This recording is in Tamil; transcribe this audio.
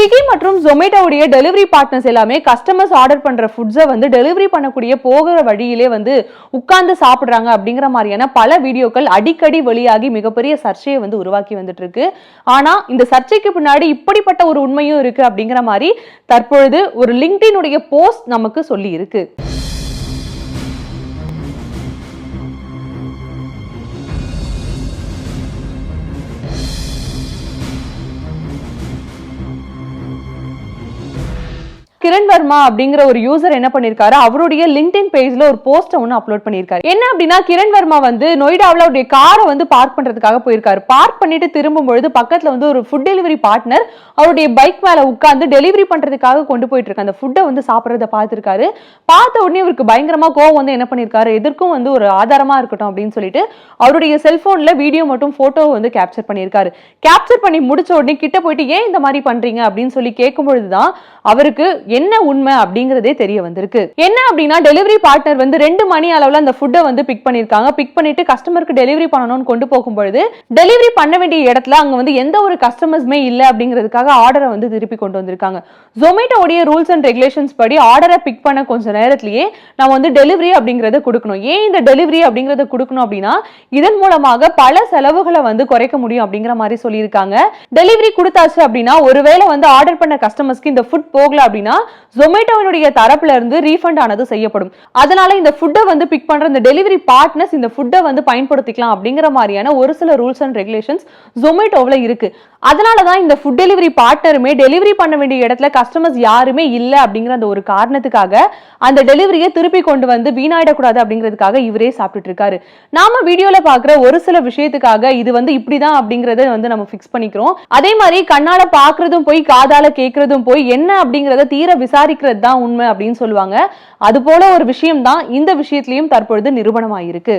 ஸ்விக்கி மற்றும் ஜொமேட்டோவுடைய டெலிவரி பார்ட்னர்ஸ் எல்லாமே கஸ்டமர்ஸ் ஆர்டர் பண்ற ஃபுட்ஸை வந்து டெலிவரி பண்ணக்கூடிய போகிற வழியிலே வந்து உட்கார்ந்து சாப்பிட்றாங்க அப்படிங்கிற மாதிரியான பல வீடியோக்கள் அடிக்கடி வெளியாகி மிகப்பெரிய சர்ச்சையை வந்து உருவாக்கி வந்துட்டு இருக்கு ஆனா இந்த சர்ச்சைக்கு பின்னாடி இப்படிப்பட்ட ஒரு உண்மையும் இருக்கு அப்படிங்கிற மாதிரி தற்பொழுது ஒரு லிங்க்டினுடைய போஸ்ட் நமக்கு சொல்லி இருக்கு வர்மா அப்படிங்கிற ஒரு யூசர் என்ன பண்ணிருக்காரு? அவருடைய லிங்க்டின் பேஜ்ல ஒரு போஸ்ட் ஒன்று அப்லோட் பண்ணிருக்காரு. என்ன அப்படின்னா கிரண் வர்மா வந்து நொய்டாவில் அவருடைய காரை வந்து பார்க் பண்றதுக்காக போயிருக்காரு. பார்க் பண்ணிட்டு திரும்பும் பொழுது பக்கத்துல வந்து ஒரு ஃபுட் டெலிவரி பார்ட்னர் அவருடைய பைக் மேல உட்கார்ந்து டெலிவரி பண்றதுக்காக கொண்டு போயிட்டு இருக்க அந்த ஃபுட்டை வந்து சாப்பிட்றத பார்த்திருக்காரு. பார்த்த உடனே இவருக்கு பயங்கரமா கோவம் வந்து என்ன பண்ணிருக்காரு? எதற்கும் வந்து ஒரு ஆதாரமா இருக்கட்டும் அப்படின்னு சொல்லிட்டு அவருடைய செல்போன்ல வீடியோ மட்டும் போட்டோ வந்து கேப்சர் பண்ணியிருக்காரு கேப்சர் பண்ணி முடிச்ச உடனே கிட்ட போயிட்டு ஏன் இந்த மாதிரி பண்றீங்க? அப்படின்னு சொல்லி கேட்கும் பொழுதுதான் அவருக்கு என்ன உண்மை அப்படிங்கறதே தெரிய வந்திருக்கு. என்ன அப்படின்னா டெலிவரி பார்ட்னர் வந்து ரெண்டு மணி அளவுல அந்த ஃபுட்டை வந்து பிக் பண்ணிருக்காங்க. பிக் பண்ணிட்டு கஸ்டமருக்கு டெலிவரி பண்ணணும்னு கொண்டு போகும்பொழுது டெலிவரி பண்ண வேண்டிய இடத்துல அங்க வந்து எந்த ஒரு கஸ்டமர்ஸுமே இல்லை அப்படிங்கிறதுக்காக ஆர்டரை வந்து திருப்பி கொண்டு வந்திருக்காங்க. ஜொமேட்டோடைய ரூல்ஸ் அண்ட் ரெகுலேஷன்ஸ் படி ஆர்டரை பிக் பண்ண கொஞ்ச நேரத்திலேயே நம்ம வந்து டெலிவரி அப்படிங்கறத கொடுக்கணும். ஏன் இந்த டெலிவரி அப்படிங்கறத கொடுக்கணும் அப்படின்னா இதன் மூலமாக பல செலவுகளை வந்து குறைக்க முடியும் அப்படிங்கிற மாதிரி சொல்லியிருக்காங்க. டெலிவரி கொடுத்தாச்சு அப்படின்னா ஒருவேளை வந்து ஆர்டர் பண்ண கஸ்டமர்ஸ்க்கு இந்த ஃபுட் போகல அப்படின்னா ஜொமேட்டோவினுடைய தரப்புல இருந்து ரீஃபண்ட் ஆனது செய்யப்படும். அதனால இந்த ஃபுட்டை வந்து பிக் பண்ற இந்த டெலிவரி பார்ட்னர்ஸ் இந்த ஃபுட்டை வந்து பயன்படுத்திக்கலாம் அப்படிங்கிற மாதிரியான ஒரு சில ரூல்ஸ் அண்ட் ரெகுலேஷன்ஸ் ஜொமேட்டோவில் இருக்கு. அதனால தான் இந்த ஃபுட் டெலிவரி பார்ட்னருமே டெலிவரி பண்ண வேண்டிய இடத்துல கஸ்டமர்ஸ் யாருமே இல்லை அப்படிங்கிற அந்த ஒரு காரணத்துக்காக அந்த டெலிவரியை திருப்பி கொண்டு வந்து வீணாயிடக்கூடாது அப்படிங்கிறதுக்காக இவரே சாப்பிட்டுட்டு இருக்காரு நாம வீடியோல பாக்குற ஒரு சில விஷயத்துக்காக இது வந்து இப்படிதான் அப்படிங்கறத வந்து நம்ம ஃபிக்ஸ் பண்ணிக்கிறோம். அதே மாதிரி கண்ணால பாக்குறதும் போய் காதால கேட்கறதும் போய் என்ன அப்படிங்கறத தீர விசாரிக்கிறது தான் உண்மை அப்படின்னு சொல்லுவாங்க. அது போல ஒரு விஷயம் தான் இந்த விஷயத்திலையும் தற்பொழுது நிரூபணமாயிருக்கு.